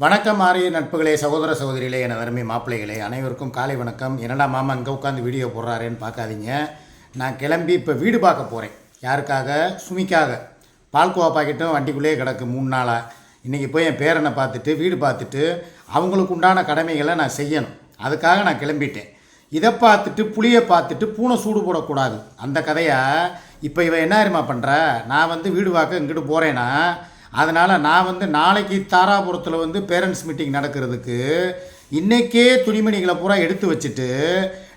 வணக்கம் ஆரிய நட்புகளே சகோதர சகோதரிகளே என அருமை மாப்பிள்ளைகளே. அனைவருக்கும் காலை வணக்கம். என்னடா மாமா இங்கே உட்காந்து வீடியோ போடுறாருன்னு பார்க்காதீங்க. நான் கிளம்பி இப்போ வீடு பார்க்க போகிறேன் யாருக்காக? சுமிக்காக. பால்கோவா பாக்கெட்டும் வண்டிக்குள்ளேயே கிடக்கு மூணு நாளாக இன்றைக்கி போய் என் பேரனை பார்த்துட்டு வீடு பார்த்துட்டு அவங்களுக்கு உண்டான கடமைகளை நான் செய்யணும். அதுக்காக நான் கிளம்பிட்டேன். இதை பார்த்துட்டு புளியை பார்த்துட்டு பூனை சூடு போடக்கூடாது. அந்த கதையை? இப்போ இவன் என்ன அறிமா பண்ணுற நான் வந்து வீடு பார்க்க இங்கிட்டு போகிறேன்னா அதனால் நான் வந்து நாளைக்கு தாராபுரத்தில் வந்து பேரண்ட்ஸ் மீட்டிங் நடக்கிறதுக்கு இன்றைக்கே துணிமணிகளை பூரா எடுத்து வச்சுட்டு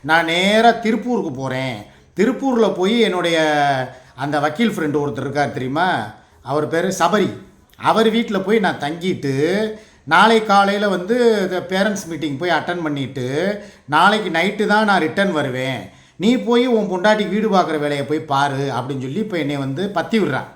நான் நேராக திருப்பூருக்கு போகிறேன் திருப்பூரில் போய் என்னுடைய அந்த வக்கீல் ஃப்ரெண்டு ஒருத்தர் இருக்கார் தெரியுமா? அவர் பேர் சபரி. அவர் வீட்டில் போய் நான் தங்கிட்டு நாளை காலையில் வந்து பேரண்ட்ஸ் மீட்டிங் போய் அட்டன் பண்ணிவிட்டு நாளைக்கு நைட்டு தான் நான் ரிட்டர்ன் வருவேன். நீ போய் உன் பொண்டாட்டி வீடு பார்க்குற வேலையை போய் பாரு அப்படின்னு சொல்லி இப்போ என்னை வந்து பற்றி விடுறான்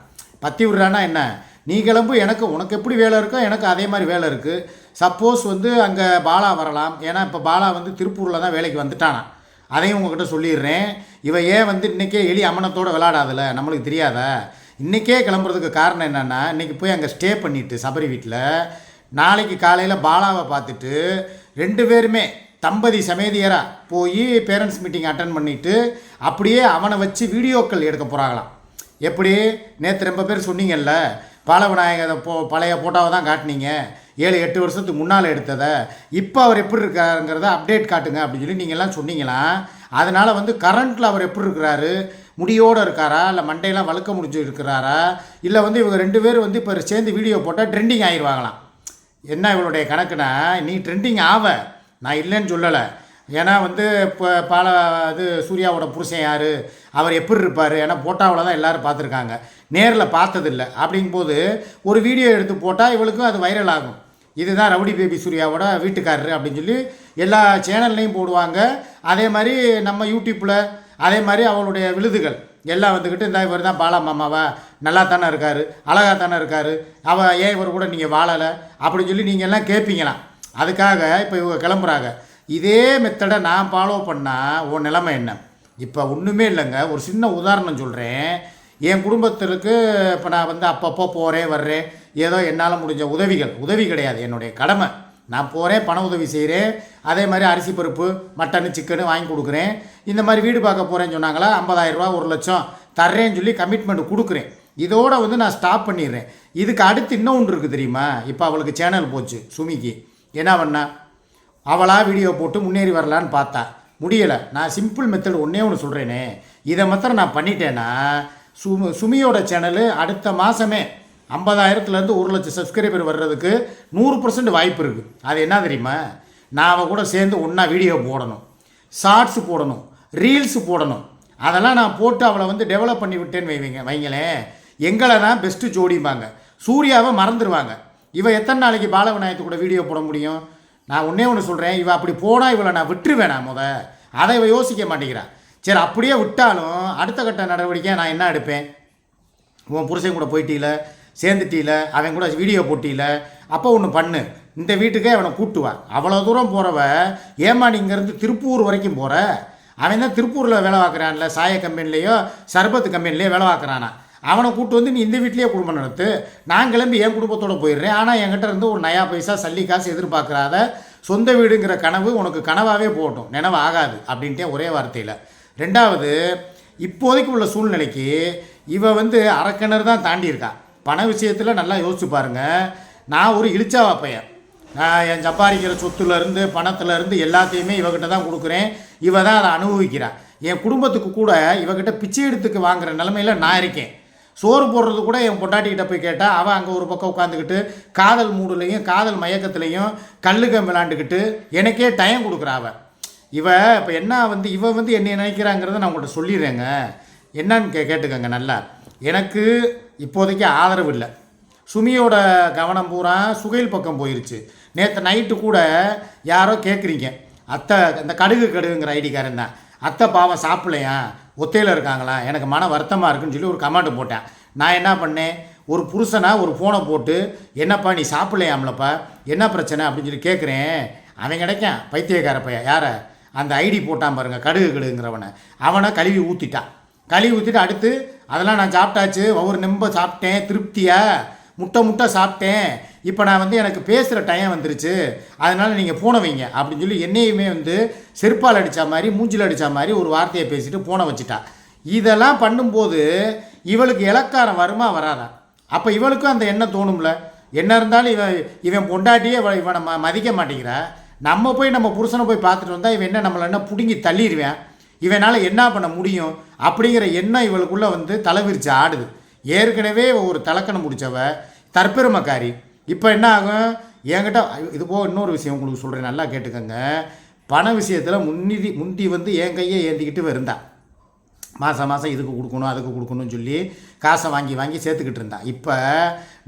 பற்றி விடுறான்னா என்ன? நீ கிளம்பு எனக்கு உனக்கு எப்படி வேலை இருக்கோ எனக்கு அதே மாதிரி வேலை இருக்குது சப்போஸ் வந்து அங்கே பாலா வரலாம். ஏன்னா இப்போ பாலா வந்து திருப்பூரில் தான் வேலைக்கு வந்துட்டானா. அதையும் உங்ககிட்ட சொல்லிடுறேன். இவ ஏன் வந்து இன்றைக்கே எலி அம்மனத்தோடு விளாடாதுல நம்மளுக்கு தெரியாதா? இன்றைக்கே கிளம்புறதுக்கு காரணம் என்னென்னா இன்றைக்கி போய் அங்கே ஸ்டே பண்ணிவிட்டு சபரி வீட்டில் நாளைக்கு காலையில் பாலாவை பார்த்துட்டு ரெண்டு பேருமே தம்பதி சமேதியராக போய் பேரண்ட்ஸ் மீட்டிங் அட்டன் பண்ணிவிட்டு அப்படியே அவனை வச்சு வீடியோக்கள் எடுக்க போகிறாங்களாம் எப்படி? நேற்று ரொம்ப பேர் சொன்னீங்கல்ல பாலவிநாயகரை போ பழைய ஃபோட்டோவை தான் காட்டினீங்க. ஏழு எட்டு வருஷத்துக்கு முன்னால் எடுத்ததை. இப்போ அவர் எப்படி இருக்காருங்கிறத அப்டேட் காட்டுங்க அப்படின்னு சொல்லி நீங்கள் எல்லாம் சொன்னீங்களா? அதனால் வந்து கரண்ட்டில் அவர் எப்படி இருக்கிறாரு? முடியோடு இருக்காரா? இல்லை மண்டையெல்லாம் வழுக்க முடிஞ்சு இருக்கிறாரா? இல்லை வந்து இவங்க ரெண்டு பேரும் வந்து இப்போ சேர்ந்து வீடியோ போட்டால் ட்ரெண்டிங் ஆயிடுவாங்களாம் என்ன இவளுடைய கணக்குனா நீ ட்ரெண்டிங் ஆவ. நான் இல்லைன்னு சொல்லலை. ஏன்னா வந்து இப்போ பால இது சூர்யாவோட புருஷன் யார்? அவர் எப்படி இருப்பார்? ஏன்னா போட்டாவில் தான் எல்லோரும் பார்த்துருக்காங்க. நேரில் பார்த்ததில்ல. அப்படிங்கும்போது ஒரு வீடியோ எடுத்து போட்டால் இவளுக்கும் அது வைரல் ஆகும். இதுதான் ரவுடி பேபி சூர்யாவோட வீட்டுக்காரரு அப்படின்னு சொல்லி எல்லா சேனல்லையும் போடுவாங்க. அதே மாதிரி நம்ம யூடியூப்பில் அதே மாதிரி அவளுடைய விழுதுகள் எல்லாம் வந்துக்கிட்டு இந்த இவர் தான் பாலா மாமாவா? நல்லா தானே இருக்கார்? அழகாக தானே இருக்கார்? அவள் ஏன் இவர் கூட நீங்கள் வாழலை? அப்படின்னு சொல்லி நீங்கள் எல்லாம் கேட்பீங்களாம் அதுக்காக இப்போ இவங்க கிளம்புறாங்க. இதே மெத்தடை நான் ஃபாலோ பண்ணால் உன் நிலைமை என்ன? இப்போ ஒன்றுமே இல்லைங்க. ஒரு சின்ன உதாரணம் சொல்கிறேன் என் குடும்பத்திற்கு இப்போ நான் வந்து அப்பப்போ போகிறேன் வர்றேன். ஏதோ என்னால் முடிஞ்ச உதவிகள். உதவி கிடையாது. என்னுடைய கடமை. நான் போகிறேன் பண உதவி செய்கிறேன் அதே மாதிரி அரிசி பருப்பு மட்டனு சிக்கனு வாங்கி கொடுக்குறேன். இந்த மாதிரி வீடு பார்க்க போகிறேன்னு சொன்னாங்களா? ஐம்பதாயிரரூபா ஒரு லட்சம். தர்றேன்னு சொல்லி கமிட்மெண்ட் கொடுக்குறேன். இதோட வந்து நான் ஸ்டாப் பண்ணிடுறேன். இதுக்கு அடுத்து இன்னும் ஒன்று இருக்குது தெரியுமா? இப்போ அவளுக்கு சேனல் போச்சு சுமிக்கு. என்ன பண்ணா? அவளாக வீடியோ போட்டு முன்னேறி வரலான்னு பார்த்தா. முடியலை. நான் சிம்பிள் மெத்தட் ஒன்றே ஒன்று சொல்கிறேனே இதை மாத்திரம் நான் பண்ணிட்டேன்னா சுமி சுமியோட சேனலு அடுத்த மாதமே ஐம்பதாயிரத்துலேருந்து ஒரு லட்சம் சப்ஸ்கிரைபர் வர்றதுக்கு நூறு பர்சன்ட் வாய்ப்பு இருக்குது அது என்ன தெரியுமா? நான் அவள் கூட சேர்ந்து ஒன்றா வீடியோ போடணும். ஷார்ட்ஸ் போடணும். ரீல்ஸ் போடணும். அதெல்லாம் நான் போட்டு அவளை வந்து டெவலப் பண்ணி விட்டேன்னு வைவீங்க வைங்களேன். எங்களை தான் பெஸ்ட்டு ஜோடிம்பாங்க. சூர்யாவை மறந்துடுவாங்க இவள் எத்தனை நாளைக்கு பாலவிநாயகத்து கூட வீடியோ போட முடியும்? நான் ஒன்றே ஒன்று சொல்கிறேன் இவள் அப்படி போனால் இவளை நான் விட்டுருவேன் நான் முத? அதை இவள் யோசிக்க மாட்டேங்கிறான் சரி அப்படியே விட்டாலும் அடுத்த கட்ட நடவடிக்கை நான் என்ன எடுப்பேன்? உன் புருஷன் கூட போயிட்டீல சேர்ந்துட்டீல அவன் கூட வீடியோ போட்டியில அப்போ ஒன்று பண்ணு. இந்த வீட்டுக்கே அவனை கூட்டுவான் அவ்வளோ தூரம் போகிறவ ஏமா இங்கேருந்து திருப்பூர் வரைக்கும் போகிற அவன் தான் திருப்பூரில் வேலை பார்க்குறான்ல சாய கம்பெனிலேயோ சர்பத்து கம்பெனிலேயோ வேலை பார்க்குறானா? அவனை கூட்டு வந்து நீ இந்த வீட்லேயே குடும்பம் நடத்து. நான் கிளம்பி என் குடும்பத்தோடு போயிடுறேன். ஆனால் என்கிட்ட இருந்து ஒரு நயா பைசா சல்லி காசு எதிர்பார்க்குறாத சொந்த வீடுங்கிற கனவு உனக்கு கனவாகவே போகட்டும். நினைவு ஆகாது அப்படின்ட்டே ஒரே வார்த்தையில். ரெண்டாவது இப்போதைக்கு உள்ள சூழ்நிலைக்கு இவ வந்து அரைக்கிணறு தான் தாண்டியிருக்கா. பண விஷயத்தில் நல்லா யோசிச்சு பாருங்க. நான் ஒரு இழிச்சாவா பையன். நான் என் சம்பாதிக்கிற சொத்துலேருந்து பணத்துலேருந்து எல்லாத்தையுமே இவகிட்ட தான் கொடுக்குறேன். இவ தான் அதை அனுபவிக்கிறான் என் குடும்பத்துக்கு கூட இவகிட்ட பிச்சை எடுத்துக்கு வாங்குற நிலமையில நான் இருக்கேன். சோறு போடுறது கூட என் பொட்டாட்டிக்கிட்ட போய் கேட்டால் அவள் அங்கே ஒரு பக்கம் உட்காந்துக்கிட்டு காதல் மூடுலையும் காதல் மயக்கத்துலேயும் கல்லுக்கம் விளாண்டுக்கிட்டு எனக்கே டைம் கொடுக்குறான் அவள் இவ இப்போ என்ன வந்து இவ வந்து என்னை நினைக்கிறாங்கிறத நான் உங்கள்கிட்ட சொல்லிடுறேங்க. என்னன்னு கே கேட்டுக்கோங்க நல்லா. எனக்கு இப்போதைக்கு ஆதரவு இல்லை. சுமியோட கவனம் பூரா சுகைல் பக்கம் போயிருச்சு. நேற்று நைட்டு கூட யாரோ கேட்குறீங்க அத்தை இந்த கடுகு கடுகுங்கிற ஐடிக்காரன் தான். அத்தை பாவம் சாப்பிடலையா? ஒத்தையில் இருக்காங்களா? எனக்கு மன வருத்தமாக இருக்குன்னு சொல்லி ஒரு கமெண்ட் போட்டேன். நான் என்ன பண்ணேன்? ஒரு புருஷனாக ஒரு ஃபோனை போட்டு என்னப்பா நீ சாப்பிட்லையாம்லப்பா? என்ன பிரச்சனை? அப்படின்னு சொல்லி கேட்குறேன் அவன் கிடைக்கான். பைத்தியக்கார பையன். யாரை? அந்த ஐடி போட்டான் பாருங்க கடுகு கடுகுங்கிறவனை. அவனை கழுவி ஊற்றிட்டான் கழுவி ஊற்றிட்டு அடுத்து அதெல்லாம் நான் சாப்பிட்டாச்சு. ஒவ்வொரு நெம்ப சாப்பிட்டேன். திருப்தியாக முட்டை முட்டை சாப்பிட்டேன். இப்போ நான் வந்து எனக்கு பேசுகிற டைம் வந்துருச்சு. அதனால் நீங்கள் போன வைங்க. அப்படின்னு சொல்லி என்னையுமே வந்து செருப்பால் அடித்த மாதிரி மூஞ்சில் அடித்த மாதிரி ஒரு வார்த்தையை பேசிட்டு போன வச்சுட்டா. இதெல்லாம் பண்ணும்போது இவளுக்கு இலக்காரம் வருமா வராதா? அப்போ இவளுக்கும் அந்த எண்ணம் தோணும்ல. என்ன இருந்தாலும் இவன் இவன் பொண்டாட்டியே இவனை ம மதிக்க மாட்டேங்கிறா. நம்ம போய் நம்ம புருஷனை போய் பார்த்துட்டு வந்தால் இவன் என்ன நம்மளை என்ன பிடுங்கி தள்ளிடுவேன்? இவனால் என்ன பண்ண முடியும்? அப்படிங்கிற எண்ணம் இவளுக்குள்ளே வந்து தலைவிரிச்சு ஆடுது. ஏற்கனவே ஒரு தலக்கணம் முடிச்சவ தற்பெருமைக்காரி. இப்போ என்ன ஆகும்? என்கிட்ட இது போக இன்னொரு விஷயம் உங்களுக்கு சொல்கிறேன் நல்லா கேட்டுக்கோங்க. பண விஷயத்தில் முன்னிதி முந்தி வந்து என் கையை ஏந்திக்கிட்டு இருந்தா. மாதம் மாதம் இதுக்கு கொடுக்கணும் அதுக்கு கொடுக்கணும்னு சொல்லி காசை வாங்கி வாங்கி சேர்த்துக்கிட்டு இருந்தான் இப்போ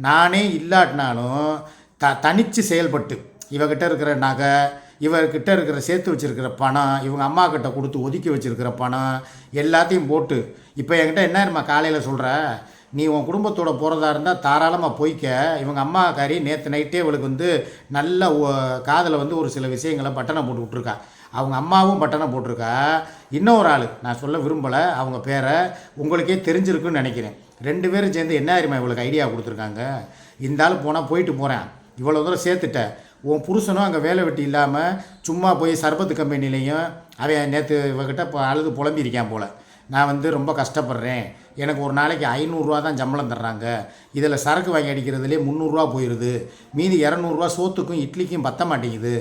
நானே இல்லாட்டினாலும் த தனித்து செயல்பட்டு இவகிட்ட இருக்கிற நகை இவர்கிட்ட இருக்கிற சேர்த்து வச்சுருக்கிற பணம் இவங்க அம்மா கிட்ட கொடுத்து ஒதுக்கி வச்சுருக்கிற பணம் எல்லாத்தையும் போட்டு இப்போ என்கிட்ட என்ன இருமா காலையில் சொல்கிற நீ உன் குடும்பத்தோட போகிறதா இருந்தால் தாராளமாக போய்க்க. இவங்க அம்மா காரி நேற்று நைட்டே இவளுக்கு வந்து நல்ல காதில் வந்து ஒரு சில விஷயங்களை பட்டனை போட்டு விட்ருக்கா அவங்க அம்மாவும் பட்டனை போட்டிருக்கா. இன்னொரு ஆள் நான் சொல்ல விரும்பலை அவங்க பேரை உங்களுக்கே தெரிஞ்சிருக்குன்னு நினைக்கிறேன். ரெண்டு பேரும் சேர்ந்து என்ன அறிமா இவளுக்கு ஐடியா கொடுத்துருக்காங்க? இந்த ஆள் போனால் போயிட்டு போகிறேன் இவ்வளோ தூரம் சேர்த்துட்டேன் உன் புருஷனும் அங்கே வேலை வெட்டி இல்லாமல் சும்மா போய் சர்பத்து கம்பெனிலையும் அவன் நேற்று இவகிட்ட இப்போ அழுது புலம்பியிருக்கான் போல். நான் வந்து ரொம்ப கஷ்டப்படுறேன். எனக்கு ஒரு நாளைக்கு ஐநூறுரூவா தான் சம்பளம் தர்றாங்க. இதில் சரக்கு வாங்கி அடிக்கிறதுலே முந்நூறுரூவா போயிடுது மீதி இரநூறுவா சோத்துக்கும் இட்லிக்கும் பத்த மாட்டேங்குது.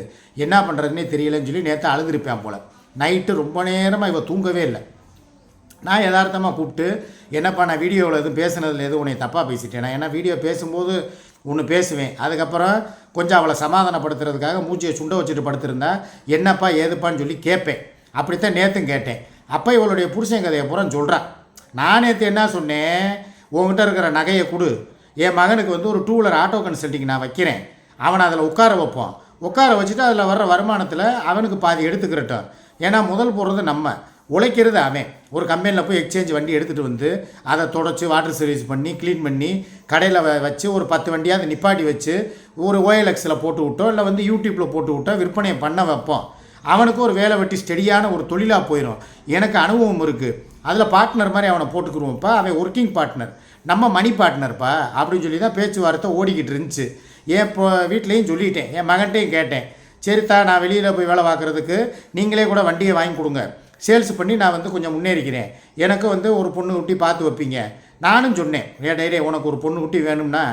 என்ன பண்ணுறதுனே தெரியலன்னு சொல்லி நேற்று அழுதுருப்பேன் போல். நைட்டு ரொம்ப நேரமாக இவள் தூங்கவே இல்லை. நான் யதார்த்தமாக கூப்பிட்டு என்னப்பா நான் வீடியோவில் எதுவும் பேசுனதில் எதுவும் உன்னை தப்பாக பேசிட்டேன்? ஏன்னா வீடியோ பேசும்போது ஒன்று பேசுவேன். அதுக்கப்புறம் கொஞ்சம் அவளை சமாதானப்படுத்துறதுக்காக மூச்சியை சுண்ட வச்சுட்டு படுத்திருந்தா என்னப்பா ஏதுப்பான்னு சொல்லி கேட்பேன். அப்படித்தான் நேற்றும் கேட்டேன். அப்போ இவளுடைய புருஷன் கதையை பூரா சொல்கிறான் நான் நேற்று என்ன சொன்னேன்? உன்கிட்ட இருக்கிற நகையை கொடு. என் மகனுக்கு வந்து ஒரு டூ வீலர் ஆட்டோ கன்சல்ட்டிங் நான் வைக்கிறேன். அவனை அதில் உட்கார வைப்போம். உட்கார வச்சுட்டு அதில் வர்ற வருமானத்தில் அவனுக்கு பாதி எடுத்துக்கிறட்டும். ஏன்னா முதல் போடுறது நம்ம. உழைக்கிறது அவன். ஒரு கம்பெனியில் போய் எக்ஸ்சேஞ்ச் வண்டி எடுத்துகிட்டு வந்து அதை தொடச்சி வாட்டர் சர்வீஸ் பண்ணி க்ளீன் பண்ணி கடையில் வ வச்சு ஒரு பத்து வண்டியாவது நிப்பாட்டி வச்சு ஒரு ஓஎல்எக்ஸில் போட்டு விட்டோம் இல்லை வந்து யூடியூப்பில் போட்டு விட்டோம் விற்பனையை பண்ண வைப்போம். அவனுக்கு ஒரு வேலை வெட்டி ஸ்டெடியான ஒரு தொழிலாக போயிடும் எனக்கு அனுபவம் இருக்குது அதில் பார்ட்னர் மாதிரி அவனை போட்டுக்குருவோம்ப்பா. அவன் ஒர்க்கிங் பார்ட்னர் நம்ம மணி பார்ட்னர்ப்பா அப்படின்னு சொல்லி தான் பேச்சுவார்த்தை ஓடிக்கிட்டு இருந்துச்சு. என் இப்போ வீட்லேயும் சொல்லிட்டேன். என் மகன்கிட்டையும் கேட்டேன். சரித்தா நான் வெளியில் போய் வேலை பார்க்குறதுக்கு நீங்களே கூட வண்டியை வாங்கி கொடுங்க. சேல்ஸ் பண்ணி நான் வந்து கொஞ்சம் முன்னேறிக்கிறேன். எனக்கு வந்து ஒரு பொண்ணு குட்டி பார்த்து வைப்பீங்க. நானும் சொன்னேன் ஏ டைரே உனக்கு ஒரு பொண்ணு குட்டி வேணும்னா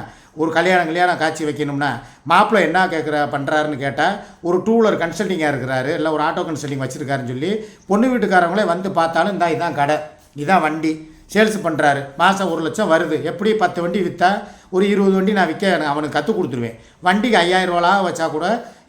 ஒரு கல்யாணம் கல்யாணம் காட்சி வைக்கணும்னா மாப்பிள்ளை என்ன கேட்குற பண்ணுறாருன்னு கேட்டால் ஒரு டூ வீலர் கன்சல்ட்டிங்காக இருக்கிறாரு இல்லை ஒரு ஆட்டோ கன்சல்ட்டிங் வச்சுருக்காருன்னு சொல்லி பொண்ணு வீட்டுக்காரங்களே வந்து பார்த்தாலும் இந்தா இதான் கடை. இதான் வண்டி. சேல்ஸ் பண்ணுறாரு மாதம் ஒரு லட்சம் வருது. எப்படி பத்து வண்டி விற்றா ஒரு இருபது வண்டி நான் விற்க அவனுக்கு கற்றுக் கொடுத்துருவேன். வண்டிக்கு ஐயாயிரம் ரூபாலாம் வச்சா கூட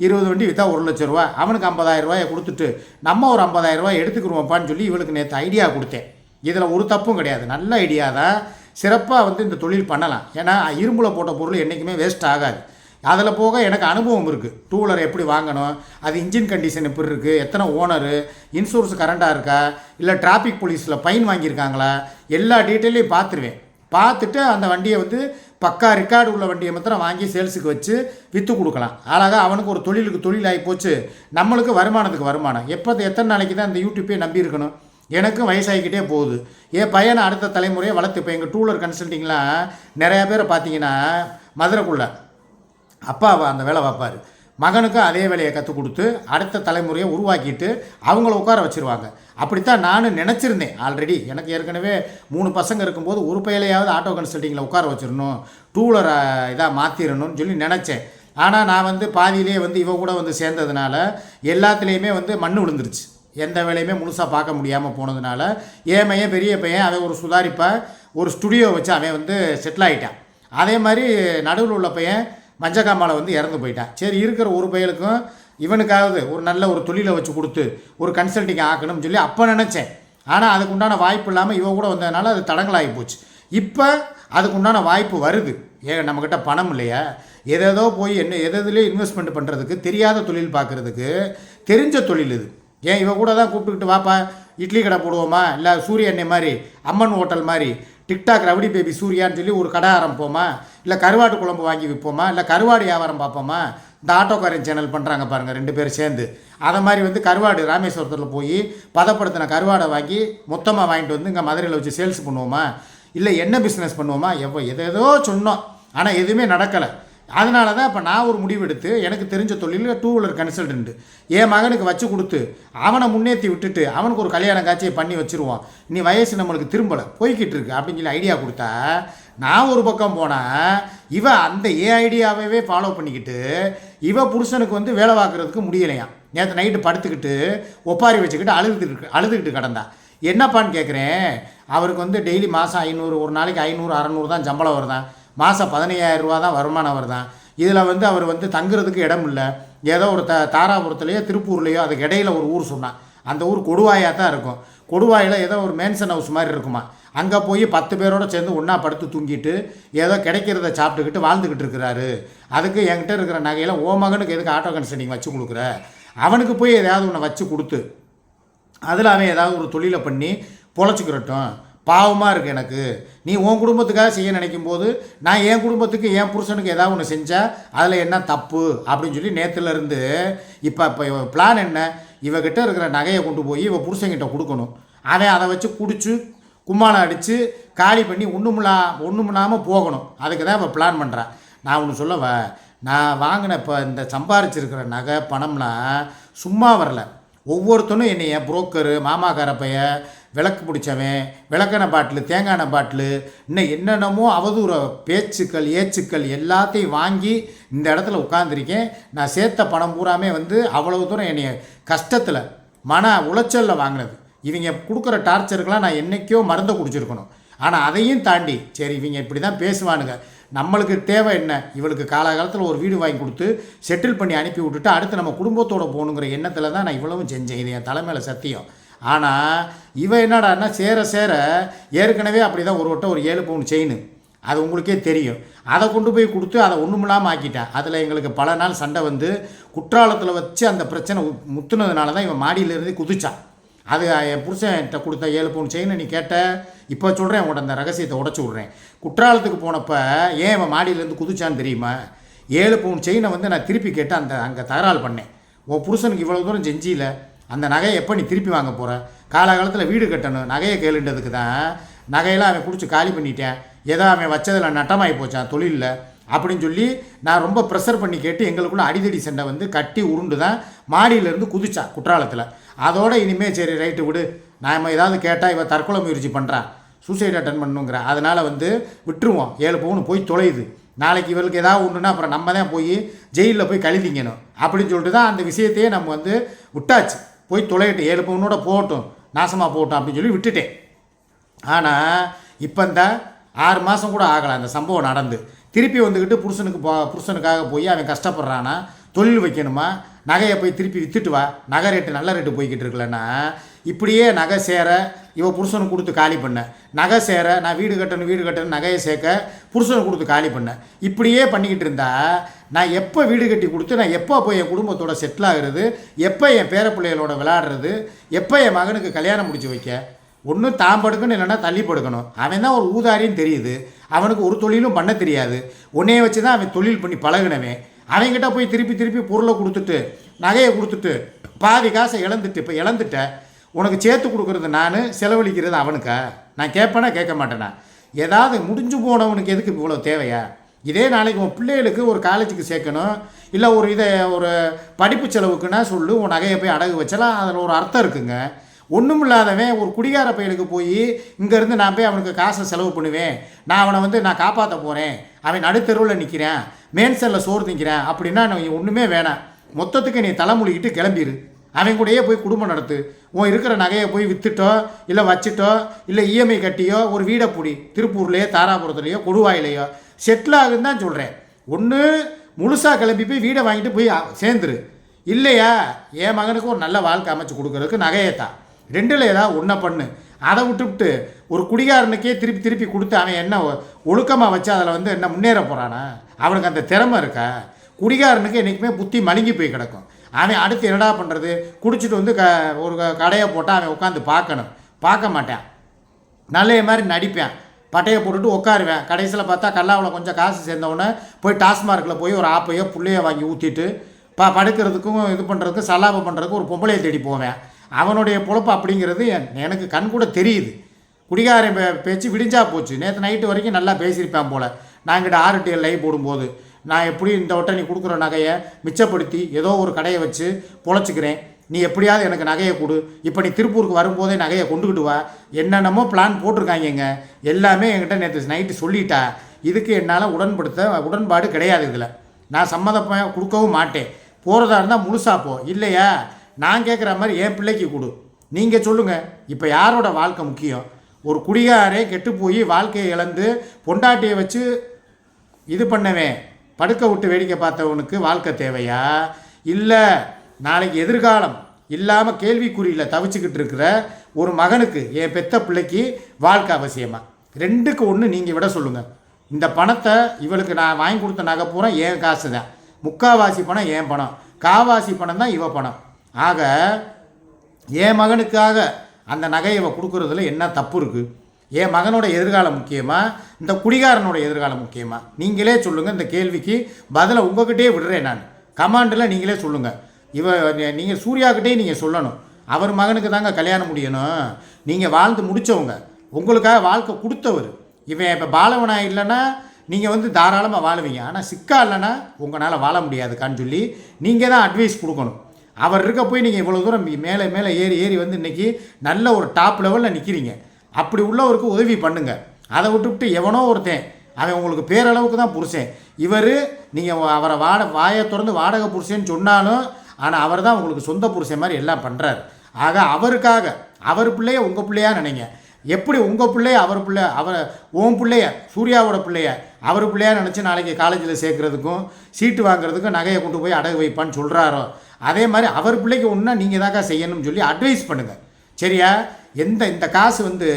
இருபது வண்டி விற்றா ஒரு லட்ச ரூபா. அவனுக்கு ஐம்பதாயிரம் ரூபாயை கொடுத்துட்டு நம்ம ஒரு ஐம்பதாயிரம் ரூபாய் சொல்லி இவளுக்கு நேற்று ஐடியா கொடுத்தேன். இதில் ஒரு தப்பும் கிடையாது. நல்ல ஐடியா தான். சிறப்பாக வந்து இந்த தொழில் பண்ணலாம். ஏன்னா இரும்பில் போட்ட பொருள் என்றைக்குமே வேஸ்ட் ஆகாது. அதில் போக எனக்கு அனுபவம் இருக்குது டூ வீலர் எப்படி வாங்கணும்? அது இன்ஜின் கண்டிஷன் எப்படி இருக்குது எத்தனை ஓனரு இன்சூரன்ஸ் கரண்டாக இருக்கா? இல்லை டிராஃபிக் போலீஸில் ஃபைன் வாங்கியிருக்காங்களா? எல்லா டீட்டெயிலையும் பார்த்துருவேன். பார்த்துட்டு அந்த வண்டியை வந்து பக்கா ரெக்கார்டு உள்ள வண்டியை மாத்திரம் வாங்கி சேல்ஸுக்கு வச்சு விற்று கொடுக்கலாம். அழகாக அவனுக்கு ஒரு தொழிலுக்கு தொழில் ஆகி போச்சு. நம்மளுக்கு வருமானத்துக்கு வருமானம். எப்போ எத்தனை நாளைக்கு தான் இந்த யூடியூப்பே நம்பி இருக்கணும்? எனக்கும் வயசாகிக்கிட்டே போகுது. என் பையனை அடுத்த தலைமுறையை வளர்த்து இப்போ எங்கள் டூலர் கன்சல்ட்டிங்லாம் நிறையா பேரை பார்த்தீங்கன்னா மதுரைக்குள்ளே அப்பா அந்த வேலை பார்ப்பார். மகனுக்கும் அதே வேலையை கற்றுக் கொடுத்து அடுத்த தலைமுறையை உருவாக்கிட்டு அவங்கள உட்கார வச்சுருவாங்க. அப்படித்தான் நானும் நினச்சிருந்தேன். ஆல்ரெடி எனக்கு ஏற்கனவே மூணு பசங்க இருக்கும்போது ஒரு பையலையாவது ஆட்டோ கன்சல்ட்டிங்கில் உட்கார வச்சிடணும் டூ வீலரை இதாக மாற்றிடணும்னு சொல்லி நினச்சேன். ஆனால் நான் வந்து பாதியிலே வந்து இவ கூட வந்து சேர்ந்ததுனால எல்லாத்துலேயுமே வந்து மண் விழுந்துருச்சு. எந்த வேலையுமே முழுசாக பார்க்க முடியாமல் போனதுனால என் பையன் பெரிய பையன் அவன் ஒரு சுதாரிப்பாக ஒரு ஸ்டுடியோ வச்சு அவன் வந்து செட்டில் ஆகிட்டான் அதே மாதிரி நடுவில் உள்ள பையன் மஞ்சக்காமால வந்து இறந்து போயிட்டான் சரி இருக்கிற ஒரு பையலுக்கும் இவனுக்காவது ஒரு நல்ல ஒரு தொழிலை வச்சு கொடுத்து ஒரு கன்சல்டிங் ஆக்கணும்னு சொல்லி அப்போ நினச்சேன். ஆனால் அதுக்கு உண்டான வாய்ப்பு இல்லாமல் இவன் கூட வந்ததுனால அது தடங்களாகி போச்சு. இப்போ அதுக்கு உண்டான வாய்ப்பு வருது. ஏன் நம்மக்கிட்ட பணம் இல்லையா? எதேதோ போய் என்ன எதுலேயும் இன்வெஸ்ட்மெண்ட் பண்ணுறதுக்கு தெரியாத தொழில் பார்க்குறதுக்கு தெரிஞ்ச தொழில் இது. ஏன் இவ கூட தான் கூப்பிட்டுக்கிட்டு வாப்பா இட்லி கடை போடுவோமா? இல்லை சூரிய எண்ணெய் மாதிரி அம்மன் ஹோட்டல் மாதிரி டிக்டாக் ரவுடி பேபி சூர்யான்னு சொல்லி ஒரு கடை ஆரம்பிப்போமா? இல்லை கருவாட்டு குழம்பு வாங்கி விற்போமா? இல்லை கருவாடு வியாபாரம் பார்ப்போமா? இந்த ஆட்டோக்காரன் சேனல் பண்ணுறாங்க பாருங்கள் ரெண்டு பேரும் சேர்ந்து. அதை மாதிரி வந்து கருவாடு ராமேஸ்வரத்தில் போய் பதப்படுத்தின கருவாடை வாங்கி மொத்தமாக வாங்கிட்டு வந்து இங்கே மதுரையில் வச்சு சேல்ஸ் பண்ணுவோமா? இல்லை என்ன பிஸ்னஸ் பண்ணுவோமா? எவ்வளோ எதேதோ சொன்னோம். ஆனால் எதுவுமே நடக்கலை. அதனால தான் இப்போ நான் ஒரு முடிவெடுத்து எனக்கு தெரிஞ்ச தொழிலில் டூ வீலர் கன்சல்டன்ட்டு என் மகனுக்கு வச்சு கொடுத்து அவனை முன்னேற்றி விட்டுட்டு அவனுக்கு ஒரு கல்யாண காட்சியை பண்ணி வச்சுருவான். நீ வயசு நம்மளுக்கு திரும்பலை. போய்கிட்டு இருக்கு அப்படின்னு சொல்லி ஐடியா கொடுத்தா நான் ஒரு பக்கம் போனால் இவ அந்த ஏ ஐடியாவே ஃபாலோ பண்ணிக்கிட்டு இவ புருஷனுக்கு வந்து வேலை பார்க்குறதுக்கு முடியலையாம் நேற்று நைட்டு படுத்துக்கிட்டு ஒப்பாரி வச்சுக்கிட்டு அழுதுகிட்டு அழுதுகிட்டு கிடந்தா. என்னப்பான்னு கேட்குறேன் அவருக்கு வந்து டெய்லி மாதம் ஐநூறு ஒரு நாளைக்கு ஐநூறு அறநூறு தான் சம்பளம் வருதான் மாதம் பதினையாயிரம் ரூபா தான் வருமானம் தான் இதில் வந்து அவர் வந்து தங்குறதுக்கு இடம் இல்லை. ஏதோ ஒரு த தாராபுரத்துலேயோ திருப்பூர்லேயோ அதுக்கு இடையில ஒரு ஊர் சொன்னான். அந்த ஊர் கொடுவாயாக தான் இருக்கும். கொடுவாயில் ஏதோ ஒரு மேன்சன் ஹவுஸ் மாதிரி இருக்குமா. அங்கே போய் பத்து பேரோட சேர்ந்து ஒன்றா படுத்து தூங்கிட்டு ஏதோ கிடைக்கிறத சாப்பிட்டுக்கிட்டு வாழ்ந்துக்கிட்டு இருக்கிறாரு. அதுக்கு என்கிட்ட இருக்கிற நகையில் ஓ மகனுக்கு எதுக்கு ஆட்டோ கன்சல்டிங் வச்சு கொடுக்குற? அவனுக்கு போய் எதாவது ஒன்று வச்சு கொடுத்து அதில் அவன் ஏதாவது ஒரு தொழிலை பண்ணி பொழைச்சிக்கிறட்டும். பாவமாக இருக்குது எனக்கு. நீ உன் குடும்பத்துக்காக செய்ய நினைக்கும் போது நான் என் குடும்பத்துக்கு என் புருஷனுக்கு ஏதாவது ஒன்று செஞ்சால் அதில் என்ன தப்பு? அப்படின்னு சொல்லி நேற்றுலேருந்து இப்போ இப்போ பிளான் என்ன? இவகிட்ட இருக்கிற நகையை கொண்டு போய் இவ புருஷன்கிட்ட கொடுக்கணும். அவன் அதை வச்சு குடிச்சு கும்மாளம் அடித்து காலி பண்ணி ஒன்றுமில்லா ஒன்றுமில்லாமல் போகணும். அதுக்கு தான் இப்போ பிளான் பண்ணுறான் நான் ஒன்று சொல்லவா நான் வாங்கின இப்போ இந்த சம்பாரிச்சிருக்கிற நகை பணம்லாம் சும்மா வரல. ஒவ்வொருத்தனும் என்னைய புரோக்கரு மாமாக்கார பையன் விளக்கு பிடிச்சவன் விளக்கெண்ண பாட்டிலு தேங்காய் எண்ணெய் பாட்டிலு இன்னும் என்னென்னமோ அவதூற பேச்சுக்கள் ஏச்சுக்கள் எல்லாத்தையும் வாங்கி இந்த இடத்துல உட்காந்துருக்கேன் நான் சேர்த்த பணம் பூராமே வந்து அவ்வளவு தூரம் என்னை கஷ்டத்தில் மன உளைச்சலில் வாங்கினது. இவங்க கொடுக்குற டார்ச்சருக்கெலாம் நான் என்றைக்கோ மருந்தை குடிச்சிருக்கணும். ஆனால் அதையும் தாண்டி சரி இவங்க இப்படி தான் பேசுவானுங்க. நம்மளுக்கு தேவை என்ன? இவளுக்கு காலகாலத்தில் ஒரு வீடு வாங்கி கொடுத்து செட்டில் பண்ணி அனுப்பி விட்டுட்டு அடுத்து நம்ம குடும்பத்தோடு போகணுங்கிற எண்ணத்தில் தான் நான் இவ்வளவும் செஞ்சேன். இது என் தலைமையில் சத்தியம். ஆனால் இவன் என்னடான்னா சேர சேர ஏற்கனவே அப்படி தான் ஒரு வட்டம் ஒரு ஏழு பவுன் செயின் அது உங்களுக்கே தெரியும். அதை கொண்டு போய் கொடுத்து அதை ஒன்றுமில்லாமல் ஆக்கிட்டேன் அதில் எங்களுக்கு பல நாள் சண்டை வந்து குற்றாலத்தில் வச்சு அந்த பிரச்சனை முத்துனதுனால தான் இவன் மாடியிலேருந்து குதிச்சான். அது என் புருஷன்கிட்ட கொடுத்த ஏழு பவுன் செயின்னு நீ கேட்ட இப்போ சொல்கிறேன் உங்கள்கிட்ட அந்த ரகசியத்தை உடச்சி விட்றேன். குற்றாலத்துக்கு போனப்போ ஏன் இவன் மாடியிலேருந்து குதிச்சான்னு தெரியுமா? ஏழு பவுன் செயினை வந்து நான் திருப்பி கேட்டு அந்த அங்கே தகராறு பண்ணேன். உன் புருஷனுக்கு இவ்வளோ தூரம் செஞ்சியில் அந்த நகையை எப்போ நீ திருப்பி வாங்க போகிற காலகாலத்தில் வீடு கட்டணும். நகையை கேளுன்றதுக்கு தான். நகையெல்லாம் அவன் பிடிச்சி காலி பண்ணிட்டேன். ஏதோ அவன் வச்சதில் நட்டமாகி போச்சான் தொழிலில். அப்படின்னு சொல்லி நான் ரொம்ப ப்ரெஷர் பண்ணி கேட்டு எங்களுக்குள்ள அடிதடி சண்டை வந்து கட்டி உருண்டு தான் மாடியிலேருந்து குதிச்சா குற்றாலத்தில். அதோட இனிமேல் சரி ரைட்டு விடு. நாம் ஏதாவது கேட்டால் இவன் தற்கொலை முயற்சி பண்ணுறான் சூசைட் அட்டன் பண்ணுங்கிற. அதனால் வந்து விட்டுருவோம். ஏழு பவுன் போய் தொலையுது. நாளைக்கு இவளுக்கு ஏதாவது ஒன்றுனா அப்புறம் நம்ம தான் போய் ஜெயிலில் போய் கழுதிங்கணும். அப்படின்னு சொல்லிட்டு தான் அந்த விஷயத்தையே நம்ம வந்து விட்டாச்சு. போய் தொலையட்டும் ஏழு பவுனோட போகட்டும் நாசமாக போகட்டும் அப்படின்னு சொல்லி விட்டுட்டேன். ஆனால் இப்போ இந்த ஆறு மாதம் கூட ஆகலை அந்த சம்பவம் நடந்து. திருப்பி வந்துக்கிட்டு புருஷனுக்கு போ புருஷனுக்காக போய் அவன் கஷ்டப்படுறானா? தொழில் வைக்கணுமா? நகையை போய் திருப்பி விற்றுட்டு வா. நகை ரேட்டு நல்ல ரேட்டு போய்கிட்டு இருக்கலன்னா இப்படியே நகை சேர இவ புருஷனுக்கு கொடுத்து காலி பண்ணேன் நகை சேர நான் வீடு கட்டணும் வீடு கட்டணும் நகையை சேர்க்க புருஷனுக்கு கொடுத்து காலி பண்ணேன் இப்படியே பண்ணிக்கிட்டு இருந்தா நான் எப்போ வீடு கட்டி கொடுத்து நான் எப்போ போய் என் குடும்பத்தோட செட்டில் ஆகிறது எப்போ என் பேர பிள்ளைகளோட விளையாடுறது எப்போ என் மகனுக்கு கல்யாணம் முடிச்சு வைக்க? ஒன்றும் தான் படுக்கணும் இல்லைன்னா தள்ளி படுக்கணும். அவன் தான் ஒரு ஊதாரின்னு தெரியுது. அவனுக்கு ஒரு தொழிலும் பண்ண தெரியாது. உன்னைய வச்சு தான் அவன் தொழில் பண்ணி பழகுனவன். அவன்கிட்ட போய் திருப்பி திருப்பி பொருளை கொடுத்துட்டு நகையை கொடுத்துட்டு பாதி காசை இழந்துட்டு இப்போ இழந்துட்ட. உனக்கு சேர்த்து கொடுக்குறது நான் செலவழிக்கிறது அவனுக்கா? நான் கேட்பேனா கேட்க மாட்டேனா? ஏதாவது முடிஞ்சு போனவனுக்கு எதுக்கு இவ்வளோ தேவையா? இதே நாளைக்கு உன் பிள்ளைகளுக்கு ஒரு காலேஜுக்கு சேர்க்கணும் இல்லை ஒரு இதை ஒரு படிப்பு செலவுக்குன்னா சொல்லு உன் நகையை போய் அடகு வச்சலாம் அதில் ஒரு அர்த்தம் இருக்குங்க. ஒன்றும் இல்லாதவன் ஒரு குடிகார பையனுக்கு போய் இங்கேருந்து நான் போய் அவனுக்கு காசை செலவு பண்ணுவேன். நான் அவனை வந்து நான் காப்பாற்ற போகிறேன் அவன் நடுத்தெருவில் நிற்கிறேன் மேன்சனில் சோறு நிற்கிறேன் அப்படின்னா நான் ஒன்றுமே வேணாம். மொத்தத்துக்கு நீ தலைமொழிக்கிட்டு கிளம்பிடு அவன் கூடயே போய் குடும்பம் நடத்து. உன் இருக்கிற நகையை போய் விற்றுட்டோ இல்லை வச்சுட்டோ இல்லை இஎம்ஐ கட்டியோ ஒரு வீடை பிடி. திருப்பூர்லேயோ தாராபுரத்துலேயோ கொடுவாயிலையோ. செட்டில் ஆகுன்னு தான் சொல்கிறேன் ஒன்று முழுசாக கிளம்பி போய் வீடை வாங்கிட்டு போய் சேர்ந்துரு. இல்லையா? என் மகனுக்கு ஒரு நல்ல வாழ்க்கை அமைச்சு கொடுக்கறதுக்கு நகையை தான் ரெண்டில் ஏதாவது ஒன்றை பண்ணு. அதை விட்டுவிட்டு ஒரு குடிகாரனுக்கே திருப்பி திருப்பி கொடுத்து அவன் என்ன ஒழுக்கமாக வச்சு அதில் வந்து என்ன முன்னேற போகிறானா அவனுக்கு அந்த திறமை இருக்கா? குடிகாரனுக்கு என்றைக்குமே புத்தி மழுங்கி போய் கிடக்கும். அவன் அடுத்து என்னடா பண்ணுறது குடிச்சிட்டு வந்து க ஒரு க- கடையை போட்டால் அவன் உட்காந்து பார்க்கணும். பார்க்க மாட்டேன். நல்ல மாதிரி நடிப்பேன். பட்டையை போட்டுட்டு உட்காருவேன். கடைசியில் பார்த்தா கல்லாவில் கொஞ்சம் காசு சேர்ந்தவுடனே போய் டாஸ்மார்க்கில் போய் ஒரு ஆப்பையோ புள்ளையோ வாங்கி ஊற்றிட்டு ப படுக்கிறதுக்கும் இது பண்ணுறதுக்கும் சல்லாபம் பண்ணுறதுக்கும் ஒரு பொம்பளையை தேடி போவேன். அவனுடைய பொழப்பு அப்படிங்கிறது என்- எனக்கு கண் கூட தெரியுது. குடிகாரன் பேச்சு விடிஞ்சா போச்சு. நேற்று நைட்டு வரைக்கும் நல்லா பேசியிருப்பேன் போல். நாங்கள் ஆறு லைவ் போடும்போது. நான் எப்படி இந்த வட்டம் நீ கொடுக்குற நகையை மிச்சப்படுத்தி ஏதோ ஒரு கடையை வச்சு பொழைச்சிக்கிறேன். நீ எப்படியாவது எனக்கு நகையை கொடு. இப்போ நீ திருப்பூருக்கு வரும்போதே நகையை கொண்டுக்கிட்டு வா. என்னென்னமோ பிளான் போட்டிருக்காங்கங்க. எல்லாமே என்கிட்ட நேற்று நைட்டு சொல்லிட்டா. இதுக்கு என்னால் உடன்படுத்த உடன்பாடு கிடையாது இதில். நான் சம்மதம் கொடுக்கவும் மாட்டேன். போகிறதா இருந்தால் முழுசாக போ. இல்லையா? நான் கேட்குற மாதிரி என் பிள்ளைக்கு கொடு. நீங்கள் சொல்லுங்கள் இப்போ யாரோட வாழ்க்கை முக்கியம்? ஒரு குடிகாரே கெட்டு போய் வாழ்க்கையை இழந்து பொண்டாட்டியை வச்சு இது பண்ணவேன். படுக்க விட்டு வேடிக்கை பார்த்தவனுக்கு வாழ்க்கை தேவையா? இல்லை நாளைக்கு எதிர்காலம் இல்லாமல் கேள்விக்குறியில் தவிச்சுக்கிட்டு இருக்கிற ஒரு மகனுக்கு என் பெத்த பிள்ளைக்கு வாழ்க்கை அவசியமா? ரெண்டுக்கு ஒன்று நீங்கள் விட சொல்லுங்கள் இந்த பணத்தை இவளுக்கு நான் வாங்கி கொடுத்த நகை பூரா என் காசு தான் முக்காவாசி பணம் என் பணம். காவாசி பணம் தான் இவ பணம். ஆக என் மகனுக்காக அந்த நகையை இவ கொடுக்குறதுல என்ன தப்பு இருக்குது என் மகனோட எதிர்காலம் முக்கியமா? இந்த குடிகாரனோட எதிர்காலம் முக்கியமா? நீங்களே சொல்லுங்கள் இந்த கேள்விக்கு பதிலை உங்ககிட்டே விடுறேன் நான். கமாண்டில் நீங்களே சொல்லுங்கள் இவ நீங்கள் சூர்யாக்கிட்டே நீங்கள் சொல்லணும். அவர் மகனுக்கு தாங்க கல்யாணம் முடியணும். நீங்கள் வாழ்ந்து முடித்தவங்க உங்களுக்காக வாழ்க்கை கொடுத்தவர். இவன் இப்போ பாலவனா இல்லைன்னா நீங்கள் வந்து தாராளமாக வாழுவீங்க. ஆனால் சிக்கா இல்லைன்னா உங்களால் வாழ முடியாதுக்கான்னு சொல்லி நீங்கள் தான் அட்வைஸ் கொடுக்கணும். அவர் இருக்க போய் நீங்கள் இவ்வளோ தூரம் மேலே மேலே ஏறி ஏறி வந்து இன்றைக்கி நல்ல ஒரு டாப் லெவலில் நிற்கிறீங்க அப்படி உள்ளவருக்கு உதவி பண்ணுங்க. அதை விட்டுவிட்டு எவனோ ஒருத்தன் அவன் உங்களுக்கு பேரளவுக்கு தான் புருஷன். இவர் நீங்கள் அவரை வாட வாயை திறந்து வாடகை புருஷன்னு சொன்னாலும் ஆனால் அவர் தான் உங்களுக்கு சொந்த புருஷன் மாதிரி எல்லாம் பண்ணுறாரு ஆக அவருக்காக அவர் பிள்ளைய உங்கள் பிள்ளையா நினைங்க. எப்படி உங்கள் பிள்ளைய அவர் பிள்ளை அவர் உன் பிள்ளைய சூர்யாவோட பிள்ளைய அவர் பிள்ளையா நினச்சி நாளைக்கு காலேஜில் சேர்க்குறதுக்கும் சீட்டு வாங்குறதுக்கும் நகையை கொண்டு போய் அடகு வைப்பான்னு சொல்கிறாரோ அதே மாதிரி அவர் பிள்ளைக்கு ஒன்றா நீங்கள் தாக்கா செய்யணும்னு சொல்லி அட்வைஸ் பண்ணுங்கள் சரியா? எந்த இந்த காசு வந்து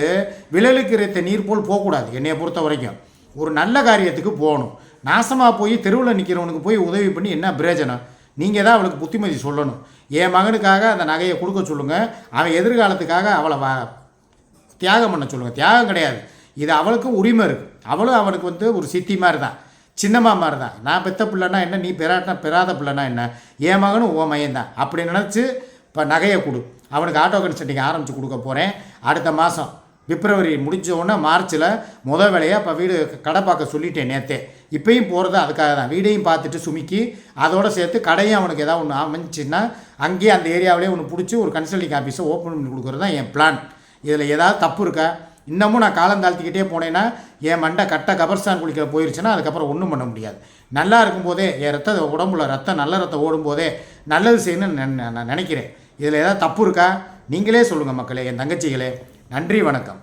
விழலுக்கு இறைத்த நீர் போல் போகக்கூடாது என்னைய பொறுத்த வரைக்கும். ஒரு நல்ல காரியத்துக்கு போகணும். நாசமாக போய் தெருவில் நிற்கிறவனுக்கு போய் உதவி பண்ணி என்ன பிரயோஜனம்? நீங்கள் தான் அவளுக்கு புத்திமதி சொல்லணும். என் மகனுக்காக அந்த நகையை கொடுக்க சொல்லுங்கள் அவன் எதிர்காலத்துக்காக அவளை வா தியாகம் பண்ண சொல்லுங்கள் தியாகம் கிடையாது. இது அவளுக்கும் உரிமை இருக்குது அவளும் அவனுக்கு வந்து ஒரு சித்தி மாதிரி தான் சின்னம்மா மாதிரி தான் நான் பெத்த பிள்ளைனா என்ன? நீ பெறாட்டினா பெறாத பிள்ளைனா என்ன? என் மகனும் உன் மையன் தான் அப்படி நினச்சி இப்போ நகையை கொடு. அவனுக்கு ஆட்டோ கன்சல்டிங் ஆரம்பித்து கொடுக்க போகிறேன் அடுத்த மாதம் பிப்ரவரி முடிஞ்சவுடனே மார்ச்சில் முத வேலையாக இப்போ வீடு கடை பார்க்க சொல்லிட்டேன் நேற்றே இப்போயும் போகிறது அதுக்காக தான். வீடையும் பார்த்துட்டு சுமிக்கி அதோடு சேர்த்து கடையும் அவனுக்கு ஏதாவது ஒன்று அமைஞ்சுன்னா அங்கேயே அந்த ஏரியாவிலே ஒன்று பிடிச்சி ஒரு கன்சல்டிங் ஆஃபீஸை ஓப்பன் பண்ணி கொடுக்குறது தான் என் பிளான் இதில் ஏதாவது தப்பு இருக்கா? இன்னமும் நான் காலம் தாழ்த்திக்கிட்டே போனேன்னா என் மண்டை கட்ட கபர்ஸ்தான் குளிக்க போயிருச்சுன்னா அதுக்கப்புறம் ஒன்றும் பண்ண முடியாது. நல்லா இருக்கும்போதே என் ரத்த உடம்புல ரத்தம் நல்ல ரத்தம் ஓடும்போதே நல்லது செய்யணும்னு நான் நினைக்கிறேன். இதில் ஏதாவது தப்பு இருக்கா? நீங்களே சொல்லுங்கள் மக்களே என் தங்கச்சிகளே. நன்றி வணக்கம்.